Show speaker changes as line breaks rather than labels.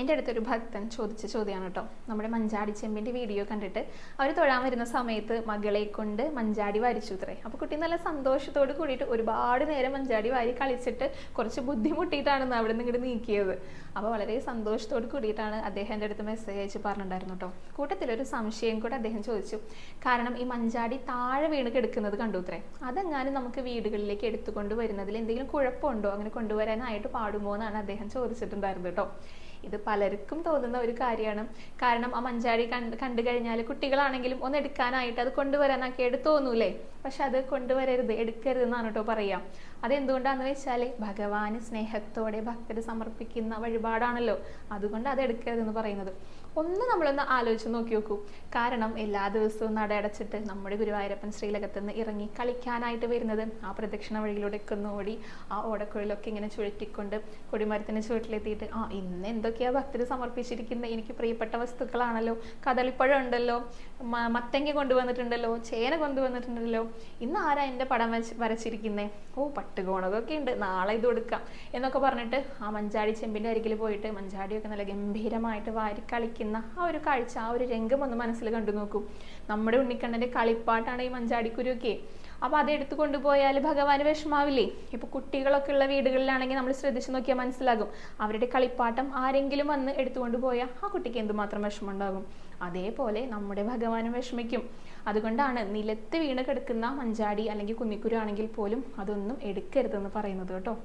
എന്റെ അടുത്തൊരു ഭക്തൻ ചോദിച്ച ചോദ്യമാണ് കേട്ടോ. നമ്മുടെ മഞ്ചാടി ചെമ്പിന്റെ വീഡിയോ കണ്ടിട്ട് അവർ തൊഴാൻ വരുന്ന സമയത്ത് മകളെ കൊണ്ട് മഞ്ചാടി വാരിച്ചു ഇത്രേ. അപ്പോൾ കുട്ടി നല്ല സന്തോഷത്തോട് കൂടിയിട്ട് ഒരുപാട് നേരം മഞ്ചാടി വാരി കളിച്ചിട്ട് കുറച്ച് ബുദ്ധിമുട്ടിയിട്ടാണ് അവിടെ നിന്ന് ഇങ്ങോട്ട് നീക്കിയത്. അപ്പോൾ വളരെ സന്തോഷത്തോട് കൂടിയിട്ടാണ് അദ്ദേഹം എന്റെ അടുത്ത് മെസ്സേജ് അയച്ച് പറഞ്ഞിട്ടുണ്ടായിരുന്നു കേട്ടോ. കൂട്ടത്തിലൊരു സംശയം കൂടെ അദ്ദേഹം ചോദിച്ചു. കാരണം ഈ മഞ്ചാടി താഴെ വീണ് കിടക്കുന്നത് കണ്ടു ഇത്രേ. അതെങ്ങാനും നമുക്ക് വീടുകളിലേക്ക് എടുത്തുകൊണ്ട് വരുന്നതിൽ എന്തെങ്കിലും കുഴപ്പമുണ്ടോ? അങ്ങനെ കൊണ്ടുവരാനായിട്ട് പാടുമോ എന്നാണ് അദ്ദേഹം ചോദിച്ചിട്ടുണ്ടായിരുന്നത് കേട്ടോ. ഇത് പലർക്കും തോന്നുന്ന ഒരു കാര്യമാണ്. കാരണം ആ മഞ്ചാടി കണ്ട് കണ്ടു കഴിഞ്ഞാൽ കുട്ടികളാണെങ്കിലും ഒന്ന് എടുക്കാനായിട്ട് അത് കൊണ്ടുവരാനൊക്കെ ആയിട്ട് തോന്നൂലേ? പക്ഷെ അത് കൊണ്ടുവരരുത് എടുക്കരുത് എന്നാണ് കേട്ടോ പറയാം. അതെന്തുകൊണ്ടാണെന്ന് വെച്ചാൽ ഭഗവാന് സ്നേഹത്തോടെ ഭക്തർ സമർപ്പിക്കുന്ന വഴിപാടാണല്ലോ. അതുകൊണ്ട് അത് എടുക്കരുതെന്ന് പറയുന്നത്. ഒന്ന് നമ്മളൊന്ന് ആലോചിച്ച് നോക്കി നോക്കൂ. കാരണം എല്ലാ ദിവസവും നട അടച്ചിട്ട് നമ്മുടെ ഗുരുവായൂരപ്പൻ ശ്രീലകത്ത് നിന്ന് ഇറങ്ങി കളിക്കാനായിട്ട് വരുന്നത് ആ പ്രദക്ഷിണ വഴിയിലൂടെ ഒന്ന് ഓടി ആ ഓടക്കുഴലൊക്കെ ഇങ്ങനെ ചുഴറ്റിക്കൊണ്ട് കൊടിമരത്തിന് ചുവട്ടിലെത്തിയിട്ട് ആ ഇന്ന് എന്തൊക്കെയാ ഭക്തർ സമർപ്പിച്ചിരിക്കുന്നത് എനിക്ക് പ്രിയപ്പെട്ട വസ്തുക്കളാണല്ലോ. കദളിപ്പഴം ഉണ്ടല്ലോ. മത്തങ്ങ കൊണ്ടുവന്നിട്ടുണ്ടല്ലോ. ചേന കൊണ്ടുവന്നിട്ടുണ്ടല്ലോ. ഇന്ന് ആരാ എന്റെ പടം വരച്ച് വരച്ചിരിക്കുന്നേ? ഓ പട്ടുകോണതൊക്കെ ഉണ്ട്. നാളെ ഇത് കൊടുക്കാം. എന്നൊക്കെ പറഞ്ഞിട്ട് ആ മഞ്ചാടി ചെമ്പിന്റെ അരികിൽ പോയിട്ട് മഞ്ചാടിയൊക്കെ നല്ല ഗംഭീരമായിട്ട് വാരി കളിക്കുന്ന. ആ ഒരു കാഴ്ച ആ ഒരു രംഗം ഒന്ന് മനസ്സിൽ കണ്ടു നോക്കൂ. നമ്മുടെ ഉണ്ണിക്കണ്ണന്റെ കളിപ്പാട്ടാണ് ഈ മഞ്ചാടിക്കുരുവൊക്കെ. അപ്പോൾ അത് എടുത്തു കൊണ്ടുപോയാൽ ഭഗവാന് വിഷമാവില്ലേ? ഇപ്പോൾ കുട്ടികളൊക്കെ ഉള്ള വീടുകളിലാണെങ്കിൽ നമ്മൾ ശ്രദ്ധിച്ചു നോക്കിയാൽ മനസ്സിലാകും. അവരുടെ കളിപ്പാട്ടം ആരെങ്കിലും വന്ന് എടുത്തുകൊണ്ട് പോയാൽ ആ കുട്ടിക്ക് എന്തുമാത്രം വിഷമം ഉണ്ടാകും അതേപോലെ നമ്മുടെ ഭഗവാനും വിഷമിക്കും. അതുകൊണ്ടാണ് നിലത്ത് വീണ് കിടക്കുന്ന മഞ്ചാടി അല്ലെങ്കിൽ കുന്നിക്കുരു ആണെങ്കിൽ പോലും അതൊന്നും എടുക്കരുതെന്ന് പറയുന്നത് കേട്ടോ.